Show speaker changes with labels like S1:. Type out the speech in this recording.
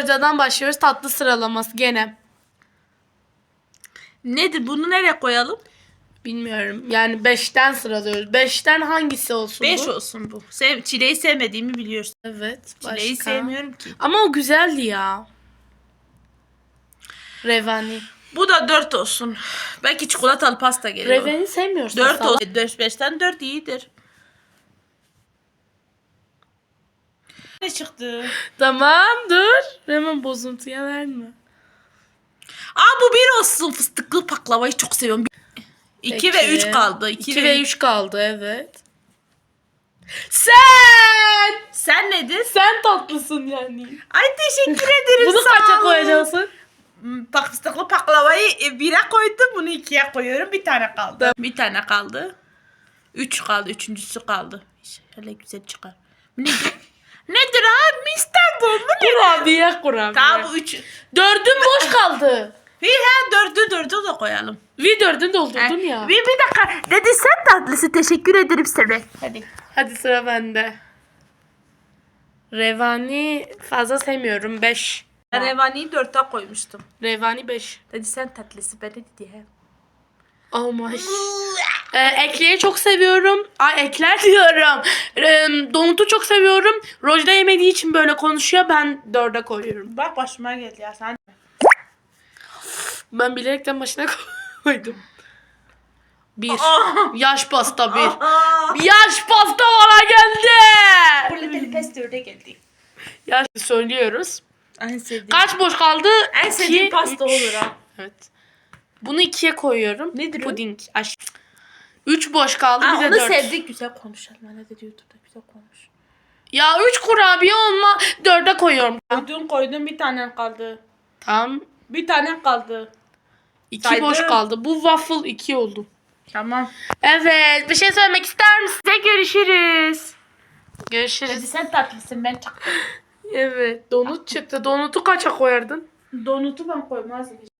S1: Rojda'dan başlıyoruz. Tatlı sıralaması gene.
S2: Nedir? Bunu nereye koyalım?
S1: Bilmiyorum. Yani 5'ten sıralıyoruz. 5'ten hangisi olsun
S2: 5
S1: bu?
S2: olsun bu. Sev, çileği sevmediğimi biliyorsun.
S1: Evet.
S2: Çileği
S1: Başka.
S2: sevmiyorum ki.
S1: Ama o güzeldi ya. Revani.
S2: Bu da 4 olsun. Belki çikolatalı pasta gelir.
S1: Revani sevmiyorsun
S2: 4
S1: sana.
S2: olsun. 4 5'ten 4 iyidir. Ne çıktı?
S1: Tamam dur. Hemen bozuntuya verme.
S2: Aa bu 1 olsun. Fıstıklı baklavayı çok seviyorum. 2 ve
S1: Peki.
S2: 3 kaldı.
S1: 2
S2: 2
S1: ve 3 kaldı evet. Sen!
S2: Sen nedir?
S1: Sen tatlısın yani.
S2: Ay teşekkür ederim.
S1: Bunu
S2: sağ
S1: kaça
S2: olun.
S1: koyacaksın?
S2: Hmm, Bak fıstıklı baklavayı 1'e koydum. Bunu 2'ye koyuyorum. Bir tane kaldı. Bir tane kaldı. 3 kaldı. Üçüncüsü kaldı. Şöyle güzel çıkar. Bu Nedir? Nedir abi? İstanbul mu ne?
S1: Kurabiye kurabiye.
S2: Tamam bu 3.
S1: Dördün boş kaldı.
S2: Bir ha dördü dördü de koyalım.
S1: Bir dördünü doldurdun ya.
S2: Bir, bir dakika. Dedi sen tatlısı. Teşekkür ederim sana. Hadi.
S1: Hadi sıra bende. Revani fazla sevmiyorum. 5.
S2: Ben Revani'yi 4'e koymuştum.
S1: Revani 5.
S2: Dedi sen tatlısı. Ben de diye.
S1: Oh my. Ee, ekleri çok seviyorum. Ay ekler diyorum. Ee, Donut'u çok seviyorum. Rojda yemediği için böyle konuşuyor. Ben dörde koyuyorum.
S2: Bak başıma geldi ya sen.
S1: Ben bilerekten başına koydum. Bir. Yaş pasta bir. Yaş pasta bana geldi.
S2: Little Pest 4'e geldi.
S1: Yaş söylüyoruz.
S2: En sevdiğim.
S1: Kaç boş kaldı?
S2: En sevdiğim
S1: İki,
S2: pasta
S1: üç.
S2: olur ha.
S1: Evet. Bunu ikiye koyuyorum.
S2: Nedir o?
S1: Puding. Aş. Üç boş kaldı
S2: Aa,
S1: bir de
S2: onu
S1: dört.
S2: sevdik güzel konuşalım. Ne de diyordu da güzel konuş.
S1: Ya üç kurabiye olma. Dörde koyuyorum.
S2: Koydum koydum bir tane kaldı.
S1: Tamam.
S2: Bir tane kaldı.
S1: İki
S2: Saydım.
S1: boş kaldı. Bu waffle iki oldu.
S2: Tamam.
S1: Evet. Bir şey söylemek ister misin?
S2: Size görüşürüz.
S1: Görüşürüz.
S2: Dedi sen tatlısın ben çaktım.
S1: Evet. Donut çıktı. Donutu kaça koyardın?
S2: Donutu ben koymazdım.